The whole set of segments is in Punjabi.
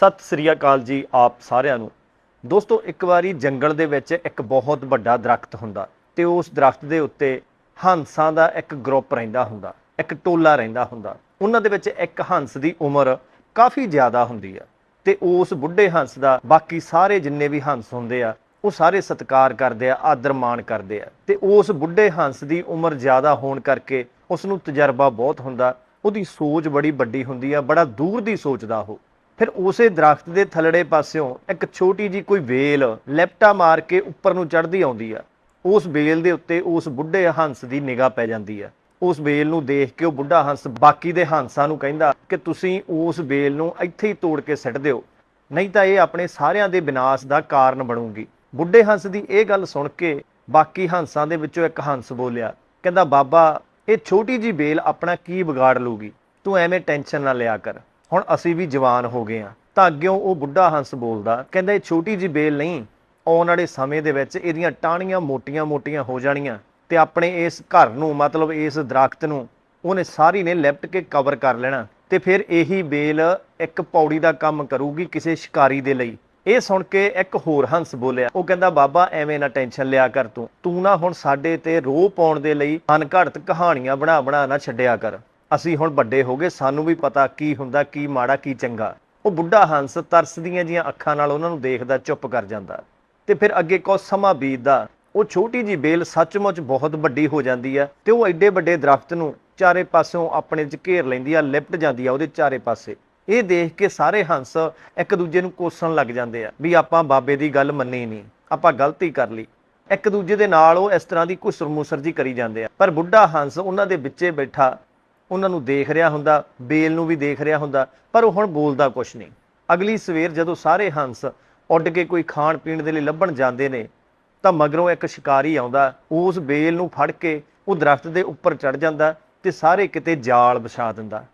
ਸਤਿ ਸ੍ਰੀ ਅਕਾਲ ਜੀ ਆਪ ਸਾਰਿਆਂ ਨੂੰ। ਦੋਸਤੋ, ਇੱਕ ਵਾਰੀ ਜੰਗਲ ਦੇ ਵਿੱਚ ਇੱਕ ਬਹੁਤ ਵੱਡਾ ਦਰਖਤ ਹੁੰਦਾ ਤੇ ਉਸ ਦਰਖਤ ਦੇ ਉੱਤੇ ਹੰਸਾਂ ਦਾ ਇੱਕ ਗਰੁੱਪ ਰਹਿੰਦਾ ਹੁੰਦਾ, ਇੱਕ ਟੋਲਾ ਰਹਿੰਦਾ ਹੁੰਦਾ। ਉਹਨਾਂ ਦੇ ਵਿੱਚ ਇੱਕ ਹੰਸ ਦੀ ਉਮਰ ਕਾਫੀ ਜ਼ਿਆਦਾ ਹੁੰਦੀ ਆ ਤੇ ਉਸ ਬੁੱਢੇ ਹੰਸ ਦਾ ਬਾਕੀ ਸਾਰੇ ਜਿੰਨੇ ਵੀ ਹੰਸ ਹੁੰਦੇ ਆ, ਉਹ ਸਾਰੇ ਸਤਿਕਾਰ ਕਰਦੇ ਆ, ਆਦਰ ਮਾਣ ਕਰਦੇ ਆ ਤੇ ਉਸ ਬੁੱਢੇ ਹੰਸ ਦੀ ਉਮਰ ਜ਼ਿਆਦਾ ਹੋਣ ਕਰਕੇ ਉਸ ਨੂੰ ਤਜਰਬਾ ਬਹੁਤ ਹੁੰਦਾ, ਉਹਦੀ ਸੋਚ ਬੜੀ ਵੱਡੀ ਹੁੰਦੀ ਆ, ਬੜਾ ਦੂਰ ਦੀ ਸੋਚਦਾ ਉਹ। ਫਿਰ ਉਸੇ ਦਰਖਤ ਦੇ ਥੱਲੜੇ ਪਾਸਿਓਂ ਇੱਕ ਛੋਟੀ ਜੀ ਕੋਈ ਵੇਲ, ਲੈਪਟਾ ਮਾਰ ਕੇ ਉੱਪਰ ਨੂੰ ਚੜ੍ਹਦੀ ਆਉਂਦੀ ਆ। ਉਸ ਵੇਲ ਦੇ ਉੱਤੇ ਉਸ ਬੁੱਢੇ ਹੰਸ ਦੀ ਨਿਗਾਹ ਪੈ ਜਾਂਦੀ ਆ। ਉਸ ਵੇਲ ਨੂੰ ਦੇਖ ਕੇ ਉਹ ਬੁੱਢਾ ਹੰਸ ਬਾਕੀ ਦੇ ਹੰਸਾਂ ਨੂੰ ਕਹਿੰਦਾ ਕਿ ਤੁਸੀਂ ਉਸ ਵੇਲ ਨੂੰ ਇੱਥੇ ਹੀ ਤੋੜ ਕੇ ਸਿੱਟ ਦਿਓ। ਨਹੀਂ ਤਾਂ ਇਹ ਆਪਣੇ ਸਾਰਿਆਂ ਦੇ ਵਿਨਾਸ਼ ਦਾ ਕਾਰਨ ਬਣੂਗੀ। ਬੁੱਢੇ ਹੰਸ ਦੀ ਇਹ ਗੱਲ ਸੁਣ ਕੇ ਬਾਕੀ ਹੰਸਾਂ ਦੇ ਵਿੱਚੋਂ ਇੱਕ ਹੰਸ ਬੋਲਿਆ, ਕਹਿੰਦਾ, ਬਾਬਾ, ਇਹ ਛੋਟੀ ਜੀ ਬੇਲ ਆਪਣਾ ਕੀ ਵਿਗਾੜ ਲੂਗੀ ਤੂੰ ਐਵੇਂ ਟੈਨਸ਼ਨ ਨਾ ਲਿਆ ਕਰ। ਹੁਣ ਅਸੀਂ ਵੀ ਜਵਾਨ ਹੋ ਗਏ ਆ ਤਾਂ ਅੱਗਿਓਂ ਉਹ ਬੁੱਢਾ ਹੰਸ ਬੋਲਦਾ, ਕਹਿੰਦਾ, ਇਹ ਛੋਟੀ ਜੀ ਬੇਲ ਨਹੀਂ, ਆਉਣ ਵਾਲੇ ਸਮੇਂ ਦੇ ਵਿੱਚ ਇਹਦੀਆਂ ਟਾਹਣੀਆਂ ਮੋਟੀਆਂ-ਮੋਟੀਆਂ ਹੋ ਜਾਣੀਆਂ ਤੇ ਆਪਣੇ ਇਸ ਘਰ ਨੂੰ, ਮਤਲਬ ਇਸ ਦਰਖਤ ਨੂੰ, ਉਹਨੇ ਸਾਰੀ ਨੇ ਲਿਪਟ ਕੇ ਕਵਰ ਕਰ ਲੈਣਾ ਤੇ ਫਿਰ ਇਹੀ ਬੇਲ ਇੱਕ ਪੌੜੀ ਦਾ ਕੰਮ ਕਰੂਗੀ ਕਿਸੇ ਸ਼ਿਕਾਰੀ ਦੇ ਲਈ। ਇਹ ਸੁਣ ਕੇ ਇੱਕ ਹੋਰ ਹੰਸ ਬੋਲਿਆ, ਉਹ ਕਹਿੰਦਾ, ਬਾਬਾ, ਐਵੇਂ ਨਾ ਟੈਨਸ਼ਨ ਲਿਆ ਕਰ ਤੂੰ। ਤੂੰ ਨਾ ਹੁਣ ਸਾਡੇ ਤੇ ਰੋਹ ਪਾਉਣ ਦੇ ਲਈ ਅਣਘੜਤ ਕਹਾਣੀਆਂ ਬਣਾ ਬਣਾ ਨਾ ਛੱਡਿਆ ਕਰ। ਅਸੀਂ ਹੁਣ ਵੱਡੇ ਹੋ ਗਏ, ਸਾਨੂੰ ਵੀ ਪਤਾ ਕੀ ਹੁੰਦਾ, ਕੀ ਮਾੜਾ, ਕੀ ਚੰਗਾ। ਉਹ ਬੁੱਢਾ ਹੰਸ ਤਰਸਦੀਆਂ ਜੀਆਂ ਅੱਖਾਂ ਨਾਲ ਉਹਨਾਂ ਨੂੰ ਦੇਖਦਾ, ਚੁੱਪ ਕਰ ਜਾਂਦਾ। ਤੇ ਫਿਰ ਅੱਗੇ ਕੋ ਸਮਾਂ ਬੀਤਦਾ, ਉਹ ਛੋਟੀ ਜੀ ਬੇਲ ਸੱਚਮੁੱਚ ਬਹੁਤ ਵੱਡੀ ਹੋ ਜਾਂਦੀ ਆ ਤੇ ਉਹ ਐਡੇ ਵੱਡੇ ਦਰਖਤ ਨੂੰ ਚਾਰੇ ਪਾਸਿਓਂ ਆਪਣੇ ਚ ਘੇਰ ਲੈਂਦੀ ਆ, ਲਿਪਟ ਜਾਂਦੀ ਆ ਉਹਦੇ ਚਾਰੇ ਪਾਸੇ। ਇਹ ਦੇਖ ਕੇ ਸਾਰੇ ਹੰਸ ਇੱਕ ਦੂਜੇ ਨੂੰ ਕੋਸਣ ਲੱਗ ਜਾਂਦੇ ਆ ਵੀ ਆਪਾਂ ਬਾਬੇ ਦੀ ਗੱਲ ਮੰਨੀ ਨਹੀਂ, ਆਪਾਂ ਗਲਤੀ ਕਰ ਲਈ। ਇੱਕ ਦੂਜੇ ਦੇ ਨਾਲ ਉਹ ਇਸ ਤਰ੍ਹਾਂ ਦੀ ਕੁਸਰ ਮੁਸਰ ਜੀ ਕਰੀ ਜਾਂਦੇ ਆ। ਪਰ ਬੁੱਢਾ ਹੰਸ ਉਹਨਾਂ ਦੇ ਵਿੱਚੇ ਬੈਠਾ ਉਹਨਾਂ ਨੂੰ ਦੇਖ ਰਿਹਾ ਹੁੰਦਾ, ਬੇਲ ਨੂੰ ਵੀ ਦੇਖ ਰਿਹਾ ਹੁੰਦਾ, ਪਰ ਉਹ ਹੁਣ ਬੋਲਦਾ ਕੁਛ ਨਹੀਂ। ਅਗਲੀ ਸਵੇਰ ਜਦੋਂ ਸਾਰੇ ਹੰਸ ਉੱਡ ਕੇ ਕੋਈ ਖਾਣ ਪੀਣ ਦੇ ਲਈ ਲੱਭਣ ਜਾਂਦੇ ਨੇ, ਤਾਂ ਮਗਰੋਂ ਇੱਕ ਸ਼ਿਕਾਰੀ ਆਉਂਦਾ, ਉਸ ਬੇਲ ਨੂੰ ਫੜ ਕੇ ਉਹ ਦਰਖਤ ਦੇ ਉੱਪਰ ਚੜ ਜਾਂਦਾ ਤੇ ਸਾਰੇ ਕਿਤੇ ਜਾਲ ਵਿਛਾ ਦਿੰਦਾ।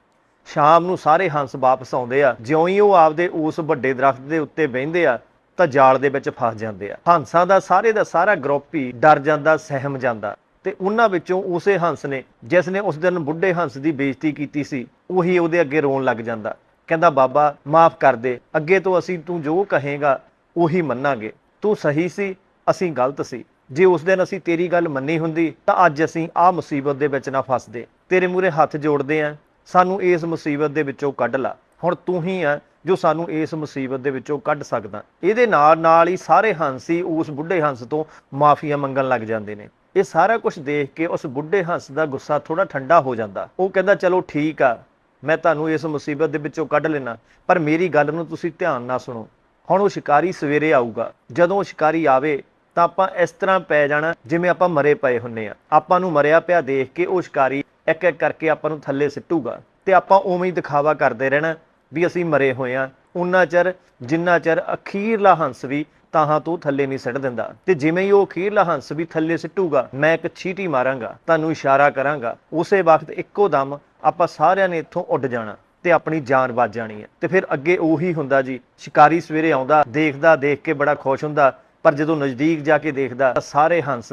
ਸ਼ਾਮ ਨੂੰ ਸਾਰੇ ਹੰਸ ਵਾਪਸ ਆਉਂਦੇ ਆ ਜਿਉਂ ਹੀ ਉਹ ਆਪਦੇ ਉਸ ਵੱਡੇ ਦਰਖਤ ਦੇ ਉੱਤੇ ਬਹਿੰਦੇ ਆ, ਤਾਂ ਜਾਲ ਦੇ ਵਿੱਚ ਫਸ ਜਾਂਦੇ ਆ। ਹੰਸਾਂ ਦਾ, ਸਾਰੇ ਦਾ ਸਾਰਾ ਗਰੁੱਪ ਹੀ ਡਰ ਜਾਂਦਾ, ਸਹਿਮ ਜਾਂਦਾ। ਤੇ ਉਹਨਾਂ ਵਿੱਚੋਂ ਉਸੇ ਹੰਸ ਨੇ, ਜਿਸ ਨੇ ਉਸ ਦਿਨ ਬੁੱਢੇ ਹੰਸ ਦੀ ਬੇਇੱਜ਼ਤੀ ਕੀਤੀ ਸੀ, ਉਹੀ ਉਹਦੇ ਅੱਗੇ ਰੋਣ ਲੱਗ ਜਾਂਦਾ। ਕਹਿੰਦਾ, ਬਾਬਾ, ਮਾਫ ਕਰ ਦੇ, ਅੱਗੇ ਤੋਂ ਅਸੀਂ ਤੂੰ ਜੋ ਕਹੇਗਾ, ਉਹੀ ਮੰਨਾਂਗੇ। ਤੂੰ ਸਹੀ ਸੀ, ਅਸੀਂ ਗਲਤ ਸੀ। ਜੇ ਉਸ ਦਿਨ ਅਸੀਂ ਤੇਰੀ ਗੱਲ ਮੰਨੀ ਹੁੰਦੀ, ਤਾਂ ਅੱਜ ਅਸੀਂ ਆਹ ਮੁਸੀਬਤ ਦੇ ਵਿੱਚ ਨਾ ਫਸਦੇ। ਤੇਰੇ ਮੂਰੇ ਹੱਥ ਜੋੜਦੇ ਆਂ, ਸਾਨੂੰ ਇਸ ਮੁਸੀਬਤ ਦੇ ਵਿੱਚੋਂ ਕੱਢ ਲਾ। ਹੁਣ ਤੂੰ ਹੀ ਆ, ਜੋ ਸਾਨੂੰ ਇਸ ਮੁਸੀਬਤ ਦੇ ਵਿੱਚੋਂ ਕੱਢ ਸਕਦਾ। ਇਹਦੇ ਨਾਲ ਨਾਲ ਹੀ ਸਾਰੇ ਹੰਸ ਹੀ ਉਸ ਬੁੱਢੇ ਹੰਸ ਤੋਂ ਮਾਫੀਆ ਮੰਗਣ ਲੱਗ ਜਾਂਦੇ ਨੇ। ਇਹ ਸਾਰਾ ਕੁਝ ਦੇਖ ਕੇ ਉਸ ਬੁੱਢੇ ਹੰਸ ਦਾ ਗੁੱਸਾ ਥੋੜਾ ਠੰਡਾ ਹੋ ਜਾਂਦਾ। ਉਹ ਕਹਿੰਦਾ, ਚਲੋ ਠੀਕ ਆ, ਮੈਂ ਤੁਹਾਨੂੰ ਇਸ ਮੁਸੀਬਤ ਦੇ ਵਿੱਚੋਂ ਕੱਢ ਲੈਣਾ ਪਰ ਮੇਰੀ ਗੱਲ ਨੂੰ ਤੁਸੀਂ ਧਿਆਨ ਨਾਲ ਸੁਣੋ। ਹੁਣ ਉਹ ਸ਼ਿਕਾਰੀ ਸਵੇਰੇ ਆਊਗਾ। ਜਦੋਂ ਉਹ ਸ਼ਿਕਾਰੀ ਆਵੇ, ਤਾਂ ਆਪਾਂ ਇਸ ਤਰ੍ਹਾਂ ਪੈ ਜਾਣਾ ਜਿਵੇਂ ਆਪਾਂ ਮਰੇ ਪਏ ਹੁੰਨੇ ਆ। ਆਪਾਂ ਨੂੰ ਮਰਿਆ ਪਿਆ ਦੇਖ ਕੇ ਉਹ ਸ਼ਿਕਾਰੀ ਇੱਕ ਇੱਕ ਕਰਕੇ ਆਪਾਂ ਨੂੰ ਥੱਲੇ ਸਿੱਟੂਗਾ। ਤੇ ਆਪਾਂ ਉਵੇਂ ਹੀ ਦਿਖਾਵਾ ਕਰਦੇ ਰਹਿਣਾ ਵੀ ਅਸੀਂ ਮਰੇ ਹੋਏ ਆ। ਉਨਾ ਚਿਰ, ਜਿੰਨਾ ਚਿਰ ਅਖੀਰਲਾ ਹੰਸ ਵੀ ਤਾਂ ਤੋਂ ਥੱਲੇ ਨਹੀਂ ਸਿੱਟ ਦਿੰਦਾ। ਤੇ ਜਿਵੇਂ ਹੀ ਉਹ ਅਖੀਰਲਾ ਹੰਸ ਵੀ ਥੱਲੇ ਸਿੱਟੂਗਾ, ਮੈਂ ਇੱਕ ਛੀਟੀ ਮਾਰਾਂਗਾ, ਤੁਹਾਨੂੰ ਇਸ਼ਾਰਾ ਕਰਾਂਗਾ। ਉਸੇ ਵਕਤ ਇੱਕੋ ਦਮ ਆਪਾਂ ਸਾਰਿਆਂ ਨੇ ਇੱਥੋਂ ਉੱਡ ਜਾਣਾ ਤੇ ਆਪਣੀ ਜਾਨ ਬਚ ਜਾਣੀ ਹੈ। ਤੇ ਫਿਰ ਅੱਗੇ ਉਹੀ ਹੁੰਦਾ ਜੀ, ਸ਼ਿਕਾਰੀ ਸਵੇਰੇ ਆਉਂਦਾ, ਦੇਖਦਾ, ਦੇਖ ਕੇ ਬੜਾ ਖੁਸ਼ ਹੁੰਦਾ, ਪਰ ਜਦੋਂ ਨਜ਼ਦੀਕ ਜਾ ਕੇ ਦੇਖਦਾ, ਤਾਂ ਸਾਰੇ ਹੰਸ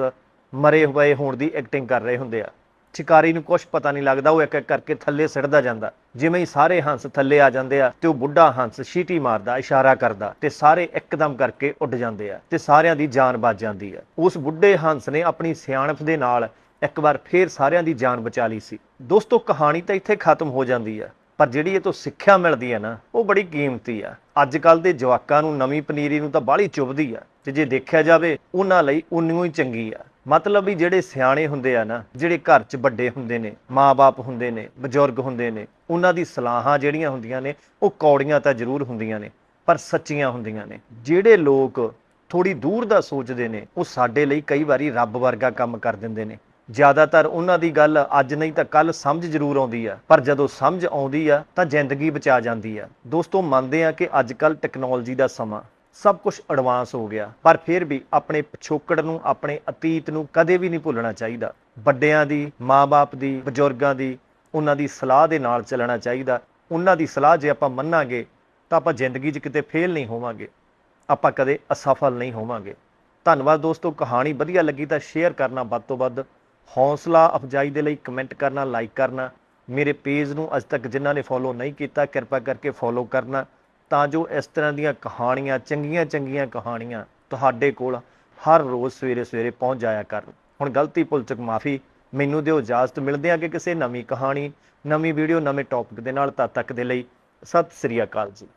ਮਰੇ ਹੋਏ ਹੋਣ ਦੀ ਐਕਟਿੰਗ ਕਰ ਰਹੇ ਹੁੰਦੇ ਆ। ਸ਼ਿਕਾਰੀ ਨੂੰ ਕੁਝ ਪਤਾ ਨਹੀਂ ਲੱਗਦਾ, ਉਹ ਇੱਕ ਇੱਕ ਕਰਕੇ ਥੱਲੇ ਸਿੱਟਦਾ ਜਾਂਦਾ। ਜਿਵੇਂ ਹੀ ਸਾਰੇ ਹੰਸ ਥੱਲੇ ਆ ਜਾਂਦੇ ਆ ਤੇ ਉਹ ਬੁੱਢਾ ਹੰਸ ਸ਼ੀਟੀ ਮਾਰਦਾ, ਇਸ਼ਾਰਾ ਕਰਦਾ ਤੇ ਸਾਰੇ ਇੱਕਦਮ ਕਰਕੇ ਉੱਡ ਜਾਂਦੇ ਆ ਤੇ ਸਾਰਿਆਂ ਦੀ ਜਾਨ ਬਚ ਜਾਂਦੀ ਆ। ਉਸ ਬੁੱਢੇ ਹੰਸ ਨੇ ਆਪਣੀ ਸਿਆਣਪ ਦੇ ਨਾਲ ਇੱਕ ਵਾਰ ਫੇਰ ਸਾਰਿਆਂ ਦੀ ਜਾਨ ਬਚਾ ਲਈ ਸੀ। ਦੋਸਤੋ, ਕਹਾਣੀ ਤਾਂ ਇੱਥੇ ਖਤਮ ਹੋ ਜਾਂਦੀ ਆ, ਪਰ ਜਿਹੜੀ ਇਹ ਤੋਂ ਸਿੱਖਿਆ ਮਿਲਦੀ ਹੈ ਨਾ, ਉਹ ਬੜੀ ਕੀਮਤੀ ਆ। ਅੱਜ ਕੱਲ ਦੇ ਜਵਾਕਾਂ ਨੂੰ ਨਵੀਂ ਪਨੀਰੀ ਨੂੰ ਤਾਂ ਬਾਹਲੀ ਚੁੱਭਦੀ ਆ ਤੇ ਜੇ ਦੇਖਿਆ ਜਾਵੇ, ਉਹਨਾਂ ਲਈ ਉਨੀਓ ਹੀ ਚੰਗੀ ਆ। ਮਤਲਬ ਵੀ ਜਿਹੜੇ ਸਿਆਣੇ ਹੁੰਦੇ ਆ ਨਾ, ਜਿਹੜੇ ਘਰ 'ਚ ਵੱਡੇ ਹੁੰਦੇ ਨੇ ਮਾਪੇ ਹੁੰਦੇ ਨੇ, ਬਜ਼ੁਰਗ ਹੁੰਦੇ ਨੇ, ਉਹਨਾਂ ਦੀ ਸਲਾਹਾਂ ਜਿਹੜੀਆਂ ਹੁੰਦੀਆਂ ਨੇ, ਉਹ ਕੌੜੀਆਂ ਤਾਂ ਜ਼ਰੂਰ ਹੁੰਦੀਆਂ ਨੇ, ਪਰ ਸੱਚੀਆਂ ਹੁੰਦੀਆਂ ਨੇ। ਜਿਹੜੇ ਲੋਕ ਥੋੜੀ ਦੂਰ ਦਾ ਸੋਚਦੇ ਨੇ, ਉਹ ਸਾਡੇ ਲਈ ਕਈ ਵਾਰੀ ਰੱਬ ਵਰਗਾ ਕੰਮ ਕਰ ਦਿੰਦੇ ਨੇ। ਜ਼ਿਆਦਾਤਰ ਉਹਨਾਂ ਦੀ ਗੱਲ ਅੱਜ ਨਹੀਂ ਤਾਂ ਕੱਲ ਸਮਝ ਜ਼ਰੂਰ ਆਉਂਦੀ ਆ, ਪਰ ਜਦੋਂ ਸਮਝ ਆਉਂਦੀ ਆ ਤਾਂ ਜ਼ਿੰਦਗੀ ਬਚਾ ਜਾਂਦੀ ਆ। ਦੋਸਤੋ, ਮੰਨਦੇ ਆ ਕਿ ਅੱਜ ਕੱਲ ਟੈਕਨੋਲੋਜੀ ਦਾ ਸਮਾਂ ਸਭ ਕੁਝ ਐਡਵਾਂਸ ਹੋ ਗਿਆ। ਪਰ ਫਿਰ ਵੀ ਆਪਣੇ ਪਿਛੋਕੜ ਨੂੰ, ਆਪਣੇ ਅਤੀਤ ਨੂੰ ਕਦੇ ਵੀ ਨਹੀਂ ਭੁੱਲਣਾ ਚਾਹੀਦਾ। ਵੱਡਿਆਂ ਦੀ ਮਾਪੇ ਦੀ, ਬਜ਼ੁਰਗਾਂ ਦੀ, ਉਹਨਾਂ ਦੀ ਸਲਾਹ ਦੇ ਨਾਲ ਚੱਲਣਾ ਚਾਹੀਦਾ। ਉਹਨਾਂ ਦੀ ਸਲਾਹ ਜੇ ਆਪਾਂ ਮੰਨਾਂਗੇ, ਤਾਂ ਆਪਾਂ ਜ਼ਿੰਦਗੀ 'ਚ ਕਿਤੇ ਫੇਲ ਨਹੀਂ ਹੋਵਾਂਗੇ। ਆਪਾਂ ਕਦੇ ਅਸਫਲ ਨਹੀਂ ਹੋਵਾਂਗੇ। ਧੰਨਵਾਦ ਦੋਸਤੋ, ਕਹਾਣੀ ਵਧੀਆ ਲੱਗੀ ਤਾਂ ਸ਼ੇਅਰ ਕਰਨਾ ਵੱਧ ਤੋਂ ਵੱਧ। ਹੌਸਲਾ, ਅਫਜਾਈ ਦੇ ਲਈ ਕਮੈਂਟ ਕਰਨਾ ਲਾਈਕ ਕਰਨਾ। ਮੇਰੇ ਪੇਜ ਨੂੰ ਅਜ ਤੱਕ ਜਿਨ੍ਹਾਂ ਨੇ ਫੋਲੋ ਨਹੀਂ ਕੀਤਾ, ਕਿਰਪਾ ਕਰਕੇ ਫੋਲੋ ਕਰਨਾ। ਤਾਂ ਜੋ ਇਸ ਤਰ੍ਹਾਂ ਦੀਆਂ ਕਹਾਣੀਆਂ, ਚੰਗੀਆਂ ਚੰਗੀਆਂ ਕਹਾਣੀਆਂ ਤੁਹਾਡੇ ਕੋਲ ਹਰ ਰੋਜ਼ ਸਵੇਰੇ ਸਵੇਰੇ ਪਹੁੰਚ ਜਾਇਆ ਕਰਨ। ਹੁਣ ਗਲਤੀ ਭੁੱਲ ਚੁੱਕ ਮਾਫੀ ਮੈਨੂੰ ਦਿਓ, ਇਜਾਜ਼ਤ ਮਿਲਦੇ ਆ ਕਿ ਕਿਸੇ ਨਵੀਂ ਕਹਾਣੀ, ਨਵੀਂ ਵੀਡੀਓ, ਨਵੇਂ ਟੌਪਿਕ ਦੇ ਨਾਲ ਤਦ ਤੱਕ ਦੇ ਲਈ ਸਤਿ ਸ੍ਰੀ ਅਕਾਲ ਜੀ।